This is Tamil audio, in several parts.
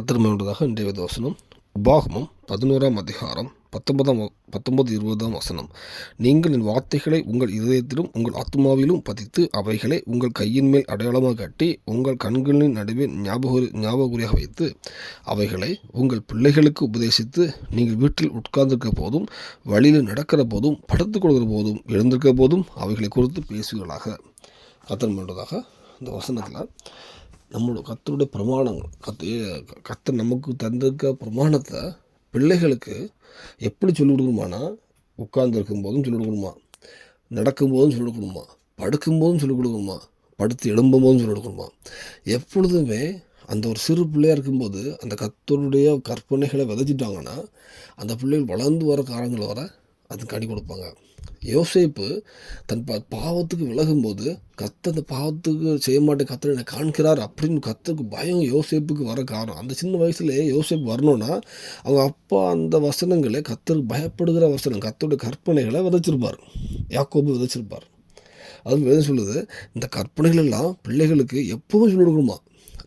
கத்திரமையுள்ளதாக இன்றைய வேத வசனம் உபாகமம் பதினோராம் அதிகாரம் பத்தொன்பதாம் பத்தொன்பது இருபதாம் வசனம். நீங்கள் என் வார்த்தைகளை உங்கள் இதயத்திலும் உங்கள் ஆத்மாவிலும் பதித்து அவைகளை உங்கள் கையின் மேல் அடையாளமாக கட்டி உங்கள் கண்களின் நடுவே ஞாபக ஞாபகuriயாக வைத்து அவைகளை உங்கள் பிள்ளைகளுக்கு உபதேசித்து நீங்கள் வீட்டில் உட்கார்ந்திருக்க போதும் வழியில் நடக்கிற போதும் படுத்துக் கொள்கிற போதும் எழுந்திருக்கிற போதும் அவைகளை குறித்து பேசுவீர்களாக. கத்தர் பண்ணுறதாக இந்த வசனத்தில் நம்மளோட கத்தருடைய பிரமாணங்கள். கத்து கத்தை நமக்கு தந்திருக்க பிரமாணத்தை பிள்ளைகளுக்கு எப்படி சொல்லிக் கொடுக்கணுமானா உட்கார்ந்துருக்கும் போதும் சொல்லிக் கொடுக்கணுமா? நடக்கும்போதும் சொல்லிக் கொடுக்கணுமா? படுக்கும்போதும் சொல்லிக் கொடுக்கணுமா? படுத்து எழும்பும் போதும் சொல்லிக் கொடுக்கணுமா? எப்பொழுதுமே அந்த ஒரு சிறு பிள்ளையாக இருக்கும்போது அந்த கத்தருடைய கற்பனைகளை விதைச்சிட்டாங்கன்னா அந்த பிள்ளைகள் வளர்ந்து வர காலங்கள் வர அதுக்கு அடி கொடுப்பாங்க. யோசேப்பு தன் பா பாவத்துக்கு விலகும்போது கத்த அந்த பாவத்துக்கு செய்ய மாட்டேன் கத்தர் என்னை காண்கிறார் அப்படின்னு கத்தருக்கு பயம் யோசேப்புக்கு வர காரணம். அந்த சின்ன வயசுலேயே யோசேப்பு வரணும்னா அவங்க அப்பா அந்த வசனங்களை கத்தருக்கு பயப்படுகிற வசனம் கத்தோடைய கற்பனைகளை விதைச்சிருப்பார். யாக்கோபு விதைச்சிருப்பார். அது வேதம் சொல்லுது இந்த கற்பனைகள் எல்லாம் பிள்ளைகளுக்கு எப்பவும் சொல்லி கொடுக்கணுமா?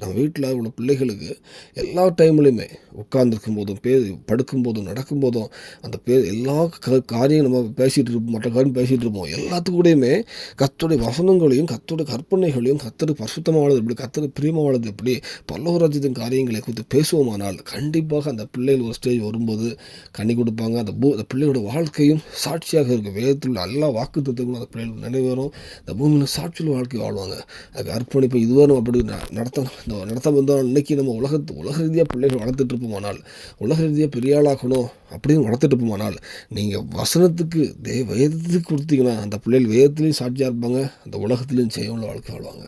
நம்ம வீட்டில் உள்ள பிள்ளைகளுக்கு எல்லா டைம்லையுமே உட்காந்துருக்கும் போதும் பே படுக்கும் போதும் நடக்கும் போதும் அந்த பே எல்லா க காரியம் நம்ம பேசிகிட்டு இருப்போம் மற்ற காரியம் பேசிகிட்டு இருப்போம். எல்லாத்துக்கூடையுமே கத்தோடைய வசனங்களையும் கத்தோடைய கற்பனைகளையும் கத்தரு பரிசுத்தமானது எப்படி கத்தரு பிரியமானது எப்படி பல்லவராஜ்யத்தின் காரியங்களை குறித்து பேசுவோமானால் கண்டிப்பாக அந்த பிள்ளைகள் ஒரு ஸ்டேஜ் வரும்போது கண்ணி கொடுப்பாங்க. அந்த பூ அந்த பிள்ளைகளோட வாழ்க்கையும் சாட்சியாக இருக்கும். வேதத்தில் உள்ள எல்லா வாக்கு தத்துவங்களும் அந்த பிள்ளைகளுக்கு நிறைவேறும். இந்த பூமியில் சாட்சியில் வாழ்க்கை வாழ்வாங்க. அதுக்கு அர்ப்பணிப்பு இதுவரை நம்ம அப்படி ந- நடத்த இந்த நடத்த வந்தோம் இன்றைக்கி நம்ம உலகத்து உலக ரீதியாக பிள்ளைகள் வளர்த்துட்டு இருப்போமானால் உலக ரீதியாக பெரிய ஆளாகணும் அப்படின்னு வளர்த்துட்டு இருப்போமானால் நீங்கள் வசனத்துக்கு தே வேதத்துக்கு கொடுத்தீங்கன்னா அந்த பிள்ளைகள் வேதத்துலேயும் சாட்சியாக இருப்பாங்க அந்த உலகத்துலேயும் செய்யவுள்ள வாழ்க்கை வாழ்வாங்க.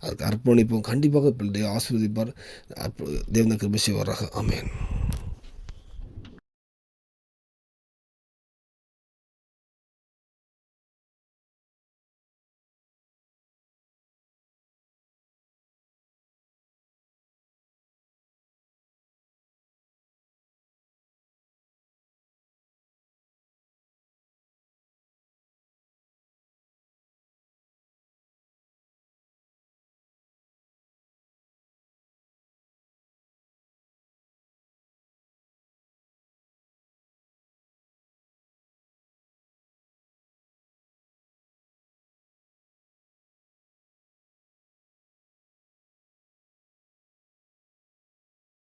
அதுக்கு அர்ப்பணிப்போம். கண்டிப்பாக பிள்ளை ஆசீர்வதிப்பார். தேவந்த தேவன கிருபி செய்வாராக அமேன்